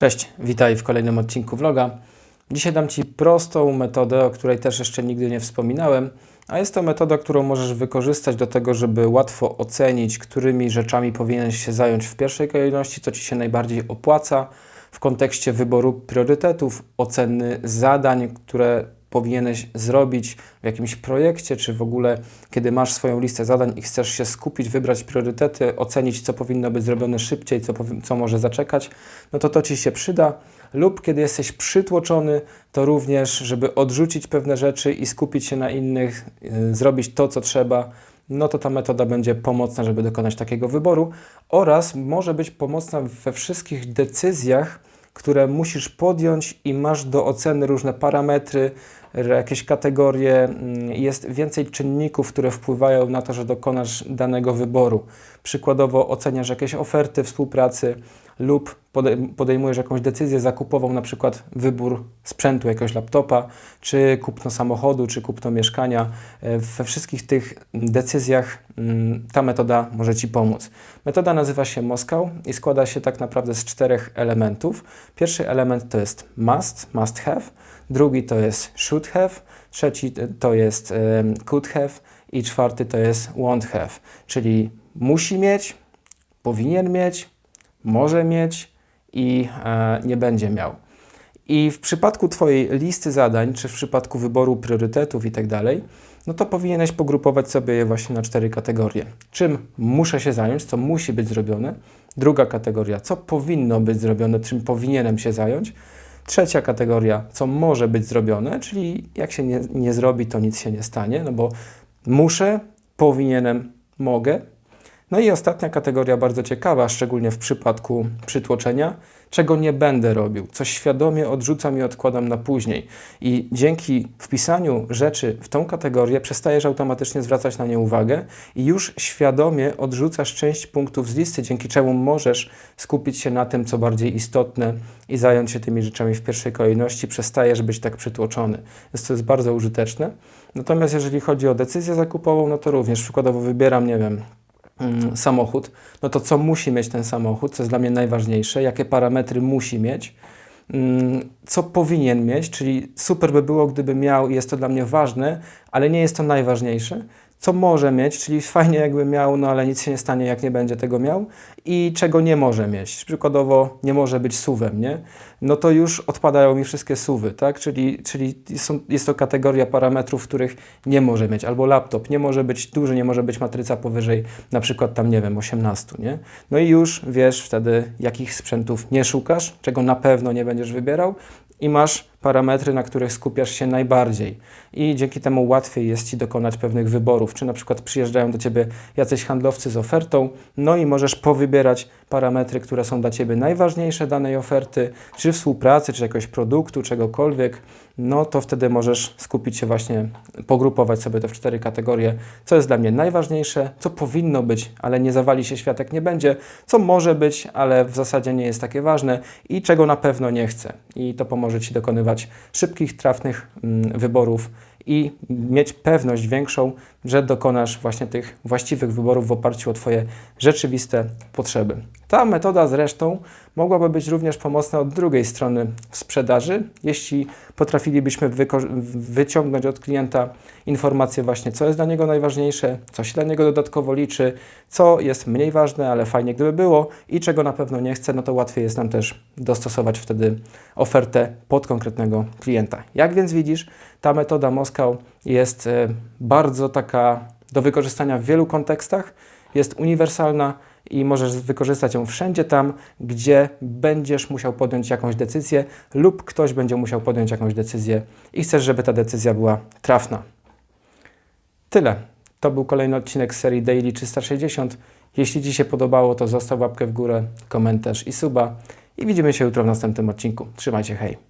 Cześć, witaj w kolejnym odcinku vloga. Dzisiaj dam Ci prostą metodę, o której też jeszcze nigdy nie wspominałem, a jest to metoda, którą możesz wykorzystać do tego, żeby łatwo ocenić, którymi rzeczami powinieneś się zająć w pierwszej kolejności, co Ci się najbardziej opłaca w kontekście wyboru priorytetów, oceny zadań, które powinieneś zrobić w jakimś projekcie, czy w ogóle kiedy masz swoją listę zadań i chcesz się skupić, wybrać priorytety, ocenić, co powinno być zrobione szybciej, co, co może zaczekać, no to to Ci się przyda. Lub kiedy jesteś przytłoczony, to również, żeby odrzucić pewne rzeczy i skupić się na innych, yy, zrobić to, co trzeba, no to ta metoda będzie pomocna, żeby dokonać takiego wyboru oraz może być pomocna we wszystkich decyzjach, które musisz podjąć i masz do oceny różne parametry, jakieś kategorie, mm, jest więcej czynników, które wpływają na to, że dokonasz danego wyboru. Przykładowo oceniasz jakieś oferty współpracy lub podejmujesz jakąś decyzję zakupową, na przykład wybór sprzętu, jakiegoś laptopa, czy kupno samochodu, czy kupno mieszkania. E, we wszystkich tych decyzjach mm, ta metoda może Ci pomóc. Metoda nazywa się Moskał i składa się tak naprawdę z czterech elementów. Pierwszy element to jest must, must have drugi to jest should have, trzeci to jest could have i czwarty to jest won't have, czyli musi mieć, powinien mieć, może mieć i e, nie będzie miał. I w przypadku Twojej listy zadań, czy w przypadku wyboru priorytetów i tak dalej, no to powinieneś pogrupować sobie je właśnie na cztery kategorie. Czym muszę się zająć, co musi być zrobione. Druga kategoria, co powinno być zrobione, czym powinienem się zająć. Trzecia kategoria, co może być zrobione, czyli jak się nie, nie zrobi, to nic się nie stanie, no bo muszę, powinienem, mogę. No i ostatnia kategoria, bardzo ciekawa, szczególnie w przypadku przytłoczenia, czego nie będę robił, co świadomie odrzucam i odkładam na później. I dzięki wpisaniu rzeczy w tą kategorię przestajesz automatycznie zwracać na nie uwagę i już świadomie odrzucasz część punktów z listy, dzięki czemu możesz skupić się na tym, co bardziej istotne i zająć się tymi rzeczami w pierwszej kolejności. Przestajesz być tak przytłoczony. Więc to jest bardzo użyteczne. Natomiast jeżeli chodzi o decyzję zakupową, no to również przykładowo wybieram, nie wiem, samochód, no to co musi mieć ten samochód, co jest dla mnie najważniejsze, jakie parametry musi mieć, mm, co powinien mieć, czyli super by było, gdyby miał jest to dla mnie ważne, ale nie jest to najważniejsze co może mieć, czyli fajnie jakby miał, no ale nic się nie stanie, jak nie będzie tego miał i czego nie może mieć. Przykładowo nie może być suwem, nie? No to już odpadają mi wszystkie suwy, tak? Czyli, czyli są, jest to kategoria parametrów, których nie może mieć. Albo laptop nie może być duży, nie może być matryca powyżej na przykład tam, nie wiem, 18, nie? No i już wiesz wtedy, jakich sprzętów nie szukasz, czego na pewno nie będziesz wybierał i masz parametry, na których skupiasz się najbardziej. I dzięki temu łatwiej jest Ci dokonać pewnych wyborów. Czy na przykład przyjeżdżają do Ciebie jacyś handlowcy z ofertą, no i możesz powybierać parametry, które są dla Ciebie najważniejsze danej oferty, czy współpracy, czy jakiegoś produktu, czegokolwiek, no to wtedy możesz skupić się właśnie, pogrupować sobie to w cztery kategorie, co jest dla mnie najważniejsze, co powinno być, ale nie zawali się światek, nie będzie, co może być, ale w zasadzie nie jest takie ważne i czego na pewno nie chcę. I to pomoże Ci dokonywać szybkich, trafnych mm, wyborów i mieć pewność większą, że dokonasz właśnie tych właściwych wyborów w oparciu o Twoje rzeczywiste potrzeby. Ta metoda zresztą mogłaby być również pomocna od drugiej strony w sprzedaży, jeśli potrafilibyśmy wyciągnąć od klienta informacje właśnie, co jest dla niego najważniejsze, co się dla niego dodatkowo liczy, co jest mniej ważne, ale fajnie gdyby było i czego na pewno nie chce, no to łatwiej jest nam też dostosować wtedy ofertę pod konkretnego klienta. Jak więc widzisz, ta metoda Moskał jest e, bardzo taka do wykorzystania w wielu kontekstach, jest uniwersalna i możesz wykorzystać ją wszędzie tam, gdzie będziesz musiał podjąć jakąś decyzję lub ktoś będzie musiał podjąć jakąś decyzję i chcesz, żeby ta decyzja była trafna. Tyle. To był kolejny odcinek serii Daily 360. Jeśli Ci się podobało, to zostaw łapkę w górę, komentarz i suba. I widzimy się jutro w następnym odcinku. Trzymajcie, hej!